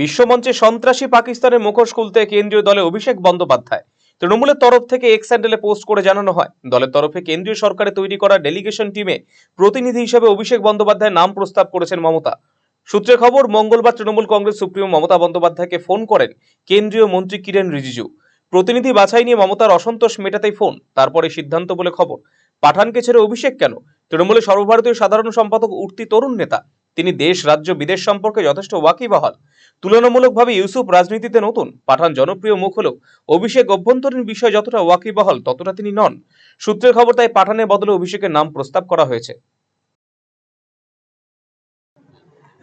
বিশ্বমঞ্চে সন্ত্রাসী পাকিস্তানের মুখোশ খুলতে কেন্দ্রীয় দলে অভিষেক বন্দ্যোপাধ্যায়। তৃণমূলের তরফ থেকে এক্স স্যান্ডেলে পোস্ট করে জানানো হয়। দলের তরফে কেন্দ্রীয় সরকারে তৈরি করা ডেলিগেশন টিমে প্রতিনিধি হিসেবে অভিষেক বন্দ্যোপাধ্যায় নাম প্রস্তাব করেছেন মমতা। সূত্রের খবর, মঙ্গলবার তৃণমূল কংগ্রেস সুপ্রিমো মমতা বন্দ্যোপাধ্যায়কে ফোন করেন কেন্দ্রীয় মন্ত্রী কিরেন রিজিজু। প্রতিনিধি বাছাই নিয়ে মমতার অসন্তোষ মেটাতেই ফোন, তারপরে সিদ্ধান্ত বলে খবর। পাঠানকে ছেড়ে অভিষেক কেন? তৃণমূলের সর্বভারতীয় সাধারণ সম্পাদক উঠতি তরুণ নেতা। তিনি দেশ, রাজ্য, বিদেশ সম্পর্কে যথেষ্ট ওয়াকিবহাল। তুলনামূলকভাবে ইউসুফ রাজনীতিতে নতুন, পাঠান জনপ্রিয় মুখ হলেও অভিষেক অভ্যন্তরীণ বিষয় যতটা ওয়াকিবহাল ততটা তিনি নন। সূত্রের খবর, তাই পাঠানের বদলে অভিষেকের নাম প্রস্তাব করা হয়েছে।